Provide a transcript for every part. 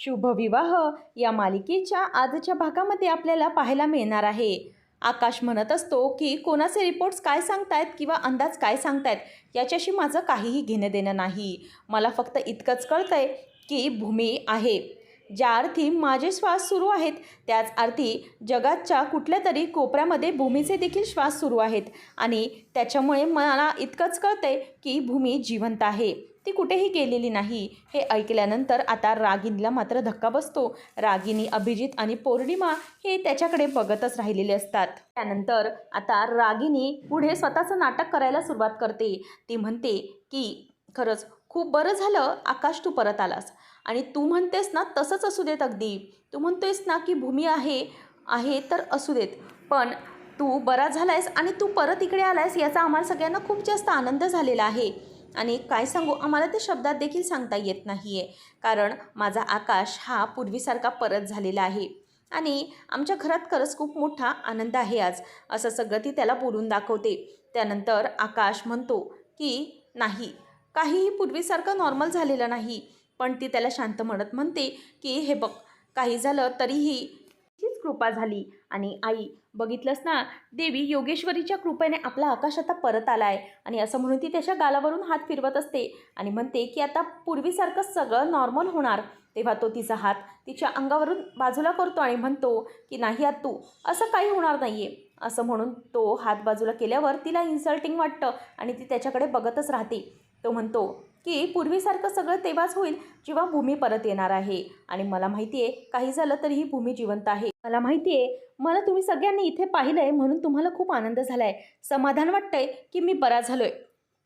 शुभविवाह या मालिकेच्या आजच्या भागामध्ये आपल्याला पाहायला मिळणार आहे. आकाश म्हणत असतो की कोणाचे रिपोर्ट्स काय सांगतायत किंवा अंदाज काय सांगतायत याच्याशी माझं काहीही घेणं देणं नाही. मला फक्त इतकंच कळतंय की भूमी आहे. ज्या अर्थी माझे श्वास सुरू आहेत त्याच अर्थी जगाच्या कुठल्या तरी कोपऱ्यामध्ये भूमीचे देखील श्वास सुरू आहेत आणि त्याच्यामुळे मला इतकंच कळतंय की भूमी जिवंत आहे. ती कुठेही गेलेली नाही. हे ऐकल्यानंतर आता रागिनीला मात्र धक्का बसतो. रागिनी अभिजित आणि पौर्णिमा हे त्याच्याकडे बघतच राहिलेले असतात. त्यानंतर आता रागिनी पुढे स्वतःचं नाटक करायला सुरुवात करते. ती म्हणते की खरंच खूप बरं झालं आकाश तू परत आलास. आणि तू म्हणतेस ना तसंच असू देत अगदी. तू म्हणतोयस ना की भूमी आहे आहे तर असू देत. पण तू बरा झालायस आणि तू परत इकडे आलायस याचा आम्हाला सगळ्यांना खूप जास्त आनंद झालेला आहे. आणि काय सांगू आम्हाला ते शब्दात देखील सांगता येत नाही आहे कारण माझा आकाश हा पूर्वीसारखा परत झालेला आहे. आणि आमच्या घरात खरंच खूप मोठा आनंद आहे आज असं सगळं ती त्याला बोलून दाखवते. त्यानंतर आकाश म्हणतो की नाही काहीही पूर्वीसारखं नॉर्मल झालेलं नाही. पण ती त्याला शांत म्हणत म्हणते की हे बघ काही झालं तरीही हीच कृपा झाली. आणि आई बघितलंस ना देवी योगेश्वरीच्या कृपेने आपला आकाश आता परत आला आहे आणि असं म्हणून ती त्याच्या गालावरून हात फिरवत असते आणि म्हणते की आता पूर्वीसारखं सगळं नॉर्मल होणार. तेव्हा तो तिचा हात तिच्या अंगावरून बाजूला करतो आणि म्हणतो की नाही आत तू असं काही होणार नाही आहे असं म्हणून तो हात बाजूला केल्यावर तिला इन्सल्टिंग वाटतं आणि ती त्याच्याकडे बघतच राहते. तो म्हणतो की पूर्वीसारखं सगळं तेव्हाच होईल जेव्हा भूमी परत येणार आहे. आणि मला माहिती आहे काही झालं तरी ही भूमी जिवंत आहे. मला माहिती आहे मला तुम्ही सगळ्यांनी इथे पाहिलं आहे म्हणून तुम्हाला खूप आनंद झाला आहे समाधान वाटतंय की मी बरा झालो आहे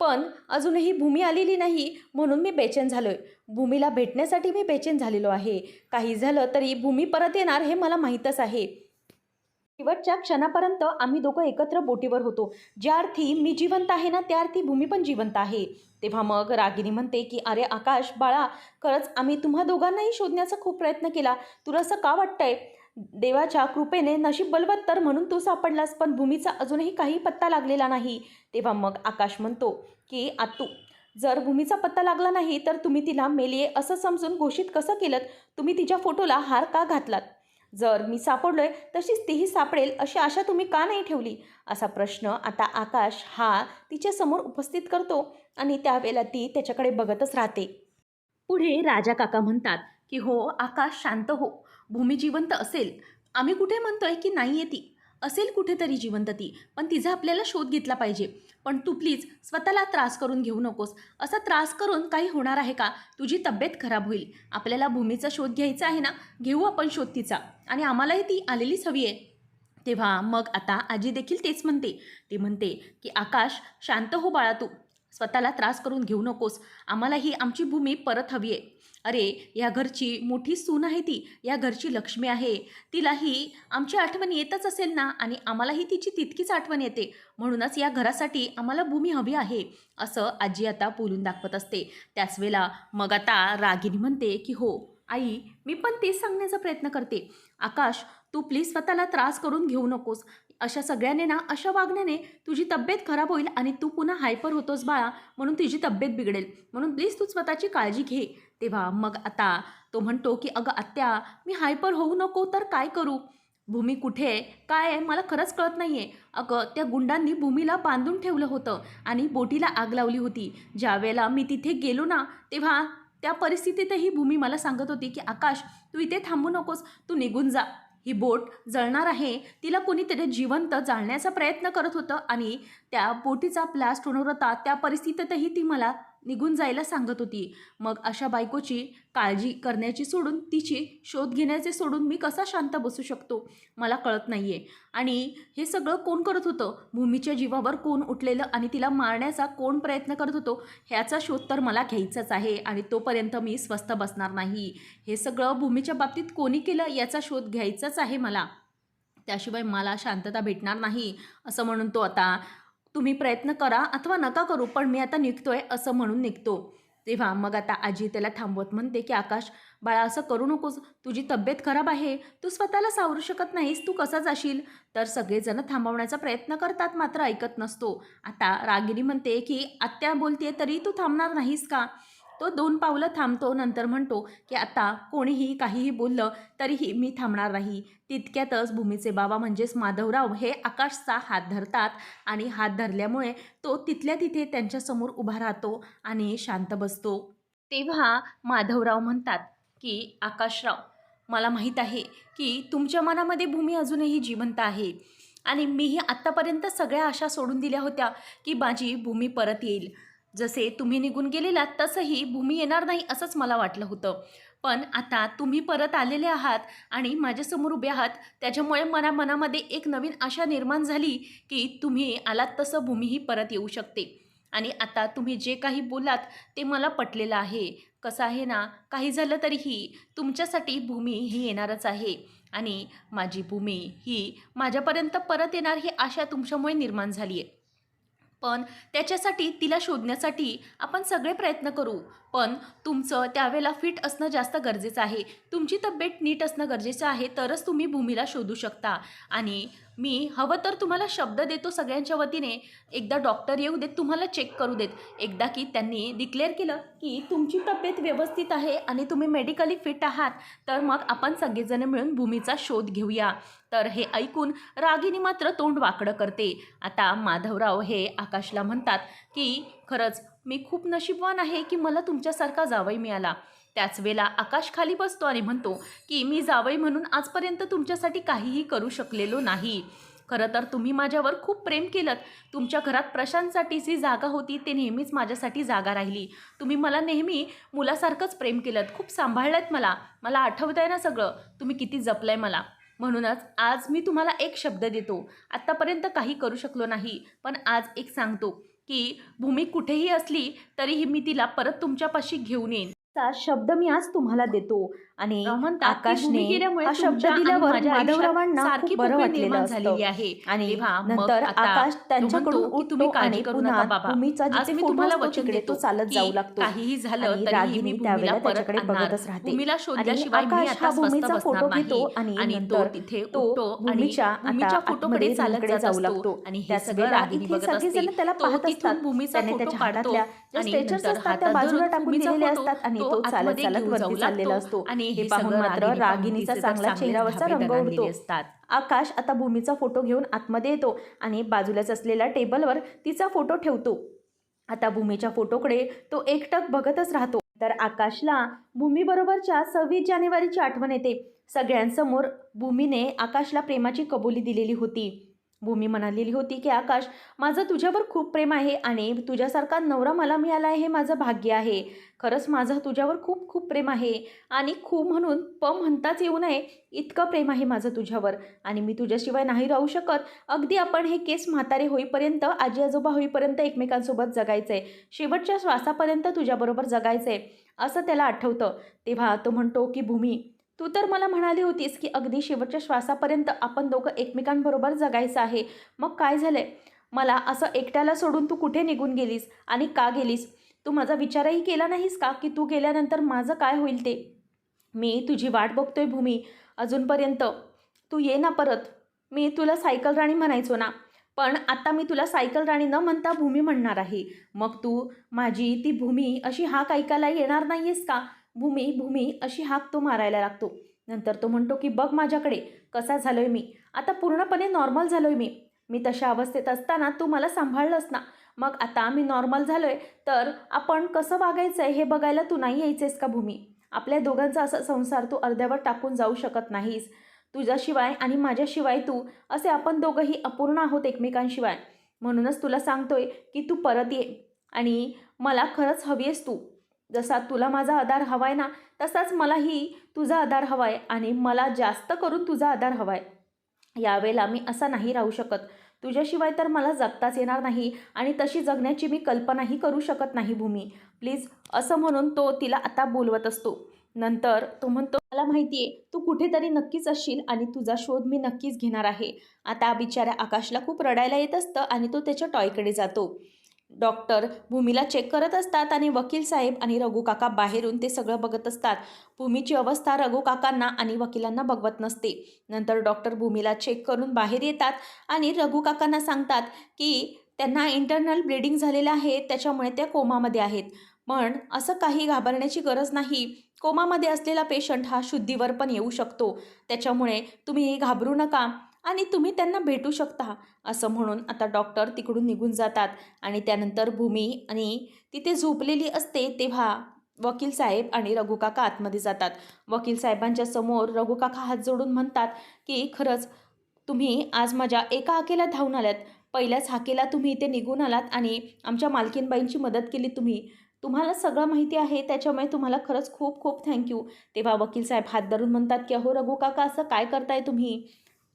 पण अजूनही भूमी आलेली नाही म्हणून मी बेचैन झालो आहे भूमीला भेटण्यासाठी मी बेचैन झालेलो आहे. काही झालं तरी भूमी परत येणार हे मला माहीतच आहे. शेवटच्या क्षणापर्यंत आम्ही दोघं एकत्र बोटीवर होतो. ज्या अर्थी मी जिवंत आहे ना त्या अर्थी भूमी पण जिवंत आहे. तेव्हा मग रागिनी म्हणते की अरे आकाश बाळा खरंच आम्ही तुम्हा दोघांनाही शोधण्याचा खूप प्रयत्न केला. तुला असं का वाटतंय? देवाच्या कृपेने नशीब बलवत्तर म्हणून तू सापडलास पण भूमीचा अजूनही काही पत्ता लागलेला नाही. तेव्हा मग आकाश म्हणतो की आतू जर भूमीचा पत्ता लागला नाही तर तुम्ही तिला मेलिये असं समजून घोषित कसं केलं तुम्ही तिच्या फोटोला हार का घातलात? जर मी सापडलोय तशीच तीही सापडेल अशी आशा तुम्ही का नाही ठेवली? असा प्रश्न आता आकाश हा तिच्यासमोर उपस्थित करतो आणि त्यावेळेला ती त्याच्याकडे बघतच राहते. पुढे राजा काका म्हणतात की हो आकाश शांत हो. भूमी जिवंत असेल. आम्ही कुठे म्हणतोय की नाही आहे ती? असेल कुठेतरी जिवंत ती. पण तिचा आपल्याला शोध घेतला पाहिजे. पण तू प्लीज स्वतःला त्रास करून घेऊ नकोस. असा त्रास करून काही होणार आहे का? तुझी तब्येत खराब होईल. आपल्याला भूमीचा शोध घ्यायचा आहे ना? घेऊ आपण शोध तिचा. आणि आम्हालाही ती आलेलीच हवी आहे. तेव्हा मग आता आजी देखील तेच म्हणते. ती म्हणते की आकाश शांत हो बाळा तू. स्वतःला त्रास करून घेऊ नकोस. आम्हालाही आमची भूमी परत हवी आहे. अरे या घरची मोठी सून आहे ती या घरची लक्ष्मी आहे. तिलाही आमची आठवण येतच असेल ना आणि आम्हालाही तिची तितकीच आठवण येते. म्हणूनच या घरासाठी आम्हाला भूमी हवी आहे असं आजी आता बोलून दाखवत असते. त्याच वेळेला मग आता रागिनी म्हणते की हो आई मी पण तेच सांगण्याचा प्रयत्न करते. आकाश तू प्लीज स्वतःला त्रास करून घेऊ नकोस. अशा सगळ्याने ना अशा वागण्याने तुझी तब्येत खराब होईल आणि तू पुन्हा हायपर होतोस बाळा म्हणून तुझी तब्येत बिघडेल. म्हणून प्लीज तू स्वतःची काळजी घे. तेव्हा मग आता तो म्हणतो की अगं आत्या मी हायपर होऊ नको तर काय करू? भूमी कुठे आहे? काय आहे? मला खरंच कळत नाही आहे अगं त्या गुंडांनी भूमीला बांधून ठेवलं होतं आणि बोटीला आग लावली होती. ज्यावेळेला मी तिथे गेलो ना तेव्हा त्या परिस्थितीतही भूमी मला सांगत होती की आकाश तू इथे थांबू नकोस. तू निघून जा. ही बोट जळणार आहे. तिला कोणीतरी जिवंत जाळण्याचा प्रयत्न करत होतं आणि त्या बोटीचा ब्लास्ट होणार होता. त्या परिस्थितीतही ती मला निघून जायला सांगत होती. मग अशा बायकोची काळजी करण्याची सोडून तिची शोध घेण्याचे सोडून मी कसा शांत बसू शकतो? मला कळत नाही आहे आणि हे सगळं कोण करत होतं? भूमीच्या जीवावर कोण उठलेलं आणि तिला मारण्याचा कोण प्रयत्न करत होतो? ह्याचा शोध तर मला घ्यायचाच आहे आणि तोपर्यंत मी स्वस्थ बसणार नाही. हे सगळं भूमीच्या बाबतीत कोणी केलं याचा शोध घ्यायचाच आहे मला. त्याशिवाय मला शांतता भेटणार नाही असं म्हणून तो आता तुम्ही प्रयत्न करा अथवा नका करू पण मी आता निघतोय असं म्हणून निघतो. तेव्हा मग आता आजी त्याला थांबवत म्हणते की आकाश बाळा असं करू नकोस. तुझी तब्येत खराब आहे. तू स्वतःला सावरू शकत नाहीस. तू कसा जाशील? तर सगळेजण थांबवण्याचा प्रयत्न करतात मात्र ऐकत नसतो. आता रागिनी म्हणते की आत्या बोलते तरी तू थांबणार नाहीस का? तो दोन पावलं थांबतो नंतर म्हणतो की आता कोणीही काहीही बोललं तरीही मी थांबणार नाही. तितक्यातच भूमीचे बाबा म्हणजेच माधवराव हे आकाशचा हात धरतात आणि हात धरल्यामुळे तो तिथल्या तिथे त्यांच्यासमोर उभा राहतो आणि शांत बसतो. तेव्हा माधवराव म्हणतात की आकाशराव मला माहीत आहे की तुमच्या मनामध्ये भूमी अजूनही जिवंत आहे आणि मीही आत्तापर्यंत सगळ्या आशा सोडून दिल्या होत्या की माझी भूमी परत येईल. जसे तुम्ही निघून गेलेलात तसंही भूमी येणार नाही असंच मला वाटलं होतं. पण आता तुम्ही परत आलेले आहात आणि माझ्यासमोर उभे आहात त्याच्यामुळे मला मनामध्ये एक नवीन आशा निर्माण झाली की तुम्ही आलात तसं भूमीही परत येऊ शकते. आणि आता तुम्ही जे काही बोलात ते मला पटलेलं आहे. कसं आहे ना काही झालं तरीही तुमच्यासाठी भूमी ही येणारच आहे. आणि माझी भूमी ही माझ्यापर्यंत परत येणार ही आशा तुमच्यामुळे निर्माण झाली आहे पण त्याच्यासाठी तिला शोधण्यासाठी आपण सगळे प्रयत्न करू. पण तुमचं त्यावेळेला फिट असणं जास्त गरजेचं आहे. तुमची तब्येत नीट असणं गरजेचं आहे तरच तुम्ही भूमीला शोधू शकता. आणि मी हवं तर तुम्हाला शब्द देतो सगळ्यांच्या वतीने. एकदा डॉक्टर येऊ देत तुम्हाला चेक करू देत. एकदा की त्यांनी डिक्लेअर केलं की तुमची तब्येत व्यवस्थित आहे आणि तुम्ही मेडिकली फिट आहात तर मग आपण सगळेजण मिळून भूमीचा शोध घेऊया. तर हे ऐकून रागिनी मात्र तोंड वाकडं करते. आता माधवराव हे आकाशला म्हणतात की खरंच मी खूप नशीबवान आहे की मला तुमच्यासारखा जावई मिळाला. त्याच वेळेला आकाश खाली बसतो आणि म्हणतो की मी जावई म्हणून आजपर्यंत तुमच्यासाठी काहीही करू शकलेलो नाही. खरं तर तुम्ही माझ्यावर खूप प्रेम केलं तुमच्या घरात प्रशांतसाठी जी जागा होती ते नेहमीच माझ्यासाठी जागा राहिली. तुम्ही मला नेहमी मुलासारखंच प्रेम केलं खूप सांभाळलं मला. मला आठवत आहे ना सगळं. तुम्ही किती जपलं आहे मला. म्हणूनच आज मी तुम्हाला एक शब्द देतो. आत्तापर्यंत काही करू शकलो नाही. पण आज एक सांगतो. की भूमी कुठेही असली तरीही मी तिला परत तुमच्यापाशी घेऊन येईन. चा शब्द मी आज तुम्हाला देतो आणि आकाशने हा शब्द दिल्यावर माधवरावांना खूप बरं वाटलेलं असतं आहे आणि नंतर आकाश त्यांच्याकडून उठतो आणि पुन्हा. भूमीचा जिथे तुम्हाला वचन देतो चालत जाऊ लागतो काहीही झालं रागिनी मी त्यावेळेला त्याच्याकडे. बघतच राहते आणि शोधल्याशिवाय मी आकाश आता हा भूमीचा फोटो घेतो. आणि नंतर तिथे तो भूमीच्या आता फोटोकडे आतमध्ये जात जाऊ. लागतो आणि हे सगळं रागिनी बघत असते. त्याला पाहत असतात भूमीचा त्याने फोटो त्याच्या हातातल्या आणि स्ट्रेचर्स असतात त्या बाजूला टाकून दिलेले असतात आणि तो चालत चालत वरती चाललेला. असतो. आणि हे पाहून मात्र तर चांगला चेहऱ्यावरचा रंग उडतो. आकाश आता भूमीचा फोटो घेऊन आतमध्ये येतो आणि बाजूलाच असलेल्या टेबलवर तिचा फोटो ठेवतो. आता भूमीच्या फोटोकडे तो एकटक बघतच राहतो. तर आकाशला भूमीबरोबरच्या सव्वीस जानेवारीची आठवण येते. सगळ्यांसमोर भूमीने आकाशला प्रेमाची कबुली दिलेली होती. भूमी म्हणालेली होती की आकाश माझं तुझ्यावर खूप प्रेम आहे आणि तुझ्यासारखा नवरा मला मिळाला आहे हे माझं भाग्य आहे. खरंच माझं तुझ्यावर खूप खूप प्रेम आहे आणि खूप म्हणून प म्हणताच येऊ नये. इतकं प्रेम आहे माझं तुझ्यावर आणि मी तुझ्याशिवाय नाही राहू शकत. अगदी आपण हे केस म्हातारे होईपर्यंत आजी आजोबा होईपर्यंत एकमेकांसोबत जगायचं आहे शेवटच्या श्वासापर्यंत तुझ्याबरोबर जगायचं आहे असं त्याला आठवतं. तेव्हा तो म्हणतो की भूमी तू तर मला म्हणाली होतीस की अगदी शेवटच्या श्वासापर्यंत आपण दोघं एकमेकांबरोबर जगायचं आहे. मग काय झालं आहे मला असं एकट्याला सोडून तू कुठे निघून गेलीस आणि का गेलीस? तू माझा विचारही केला नाहीस का की तू गेल्यानंतर माझं काय होईल ते? मी तुझी वाट बघतोय भूमी. अजूनपर्यंत तू ये ना परत. मी तुला सायकल राणी म्हणायचो ना. पण आता मी तुला सायकल राणी न म्हणता भूमी म्हणणार आहे. मग तू माझी ती भूमी अशी हाक ऐकायला येणार नाही आहेस का? भूमी भूमी अशी हाक तो मारायला लागतो. नंतर तो म्हणतो की बघ माझ्याकडे कसा झालो आहे मी? आता पूर्णपणे नॉर्मल झालो आहे मी. मी तशा अवस्थेत असताना तू मला सांभाळलंस ना? मग आता मी नॉर्मल झालो आहे तर आपण कसं वागायचं आहे हे बघायला तू नाही यायचेस का भूमी? आपल्या दोघांचा असा संसार तू अर्ध्यावर टाकून जाऊ शकत नाहीस. तुझ्याशिवाय आणि माझ्याशिवाय तू असे आपण दोघंही अपूर्ण आहोत एकमेकांशिवाय. म्हणूनच तुला सांगतोय की तू परत ये आणि मला खरंच हवी आहेस तू. जसा तुला माझा आधार हवा आहे ना तसाच मलाही तुझा आधार हवा आहे आणि मला जास्त करून तुझा आधार हवा आहे यावेळेला मी असा नाही राहू शकत. तुझ्याशिवाय तर मला जगताच येणार नाही आणि तशी जगण्याची मी कल्पनाही करू शकत नाही भूमी. प्लीज असं म्हणून तो तिला आता बोलवत असतो. नंतर तो म्हणतो मला माहिती आहे तू कुठेतरी नक्कीच असशील आणि तुझा शोध मी नक्कीच घेणार आहे. आता बिचाऱ्या आकाशला खूप रडायला येत असतं आणि तो त्याच्या टॉयकडे जातो. डॉक्टर भूमीला चेक करत असतात आणि वकील साहेब आणि रघू काका बाहेरून ते सगळं बघत असतात. भूमीची अवस्था रघु काकांना आणि वकिलांना बघवत नसते. नंतर डॉक्टर भूमीला चेक करून बाहेर येतात आणि रघु काकांना सांगतात की त्यांना इंटरनल ब्लिडिंग झालेलं आहे त्याच्यामुळे त्या कोमामध्ये आहेत. पण असं काही घाबरण्याची गरज नाही. कोमामध्ये असलेला पेशंट हा शुद्धीवर पण येऊ शकतो. त्याच्यामुळे तुम्ही घाबरू नका. आणि तुम्ही त्यांना भेटू शकता. असं म्हणून आता डॉक्टर तिकडून निघून जातात. आणि त्यानंतर भूमी आणि तिथे झोपलेली असते तेव्हा वकील साहेब आणि रघुकाका आतमध्ये जातात. वकील साहेबांच्या समोर रघुकाका हात जोडून म्हणतात की खरंच तुम्ही आज माझ्या एका हाकेला धावून आल्यात पहिल्याच हाकेला तुम्ही इथे निघून आलात आणि आमच्या मालकीनबाईंची मदत केली तुम्ही. तुम्हाला सगळं माहिती आहे त्याच्यामुळे तुम्हाला खरंच खूप खूप थँक्यू तेव्हा वकील साहेब हात धरून म्हणतात की अहो रघु काका असं काय करताय तुम्ही?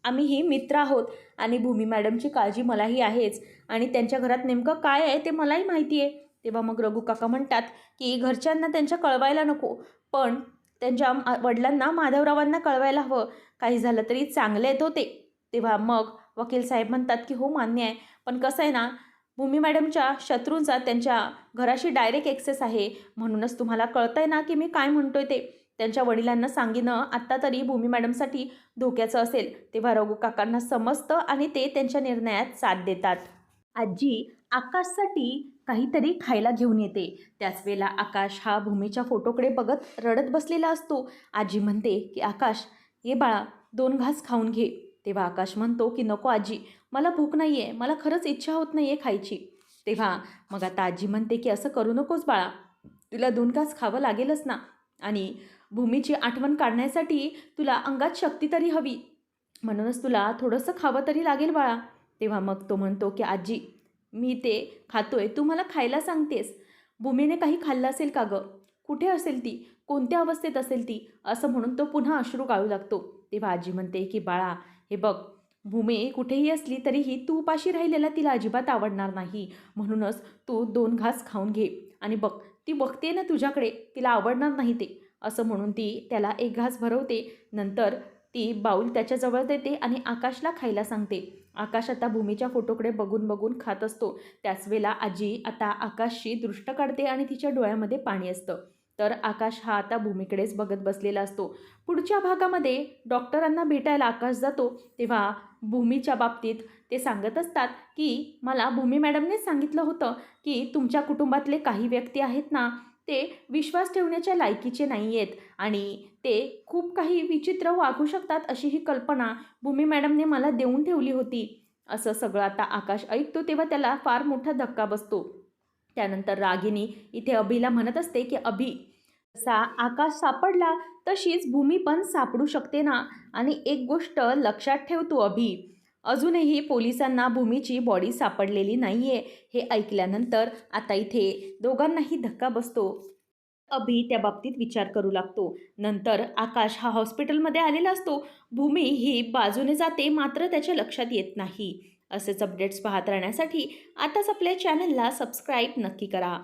आम्हीही मित्र आहोत आणि भूमी मॅडमची काळजी मलाही आहेच. आणि त्यांच्या घरात नेमकं काय आहे ते मलाही माहिती आहे. तेव्हा मग रघु काका म्हणतात की घरच्यांना त्यांच्या कळवायला नको. पण त्यांच्या वडिलांना माधवरावांना कळवायला हवं. काही झालं तरी चांगले आहेत होते. तेव्हा मग वकील साहेब म्हणतात की हो मान्य आहे. पण कसं आहे ना भूमी मॅडमच्या शत्रूंचा त्यांच्या घराशी डायरेक्ट एक्सेस आहे. म्हणूनच तुम्हाला कळतंय ना की मी काय म्हणतोय ते. त्यांच्या वडिलांना सांगिनं आत्ता तरी भूमी मॅडमसाठी धोक्याचं असेल. तेव्हा रघु काकांना समजतं आणि ते त्यांच्या निर्णयात साथ देतात. आजी आकाशसाठी काहीतरी खायला घेऊन येते. त्याच वेळेला आकाश हा भूमीच्या फोटोकडे बघत रडत बसलेला असतो. आजी म्हणते की आकाश ये बाळा दोन घास खाऊन घे. तेव्हा आकाश म्हणतो की नको आजी मला भूक नाही आहे मला खरंच इच्छा होत नाही आहे खायची. तेव्हा मग आता आजी म्हणते की असं करू नकोस बाळा तुला दोन घास खावं लागेलच ना. आणि भूमीची आठवण काढण्यासाठी तुला अंगात शक्ती तरी हवी. म्हणूनच तुला थोडंसं खावं तरी लागेल बाळा. तेव्हा मग तो म्हणतो की आजी मी ते खातोय तू मला खायला सांगतेस. भूमीने काही खाल्लं असेल का गं? कुठे असेल ती? कोणत्या अवस्थेत असेल ती? असं म्हणून तो पुन्हा अश्रू गाळू लागतो. तेव्हा आजी म्हणते की बाळा हे बघ भूमी कुठेही असली तरीही तू उपाशी राहिलेला तिला अजिबात आवडणार नाही. म्हणूनच तू दोन घास खाऊन घे. आणि बघ ती बघते ना तुझ्याकडे तिला आवडणार नाही ते. असं म्हणून ती त्याला एक घास भरवते. नंतर ती बाऊल त्याच्याजवळ देते आणि आकाशला खायला सांगते. आकाश आता भूमीच्या फोटोकडे बघून बघून खात असतो. त्याच वेळेला आजी आता आकाशशी दृष्ट काढते आणि तिच्या डोळ्यामध्ये पाणी असतं. तर आकाश हा आता भूमीकडेच बघत बसलेला असतो. पुढच्या भागामध्ये डॉक्टरांना भेटायला आकाश जातो. तेव्हा भूमीच्या बाबतीत ते सांगत असतात की मला भूमी मॅडमनेच सांगितलं होतं की तुमच्या कुटुंबातले काही व्यक्ती आहेत ना ते विश्वास ठेवण्याच्या लायकीचे नाही आहेत आणि ते खूप काही विचित्र वागू शकतात अशी ही कल्पना भूमी मॅडमने मला देऊन ठेवली होती. असं सगळं आता आकाश ऐकतो तेव्हा त्याला फार मोठा धक्का बसतो. त्यानंतर रागिनी इथे अभिला म्हणत असते की अभि सा आकाश सापडला तशीच भूमी पण सापडू शकते ना? आणि एक गोष्ट लक्षात ठेव तू अभि. अजूनही पोलिसांना भूमीची बॉडी सापडलेली नाही आहे हे ऐकल्यानंतर आता इथे दोघांनाही धक्का बसतो. अभि त्या बाबतीत विचार करू लागतो. नंतर आकाश हा हॉस्पिटलमध्ये आलेला असतो. भूमी ही बाजूने जाते मात्र त्याच्या लक्षात येत नाही. असेच अपडेट्स पाहत राहण्यासाठी आताच आपल्या चॅनलला सबस्क्राईब नक्की करा.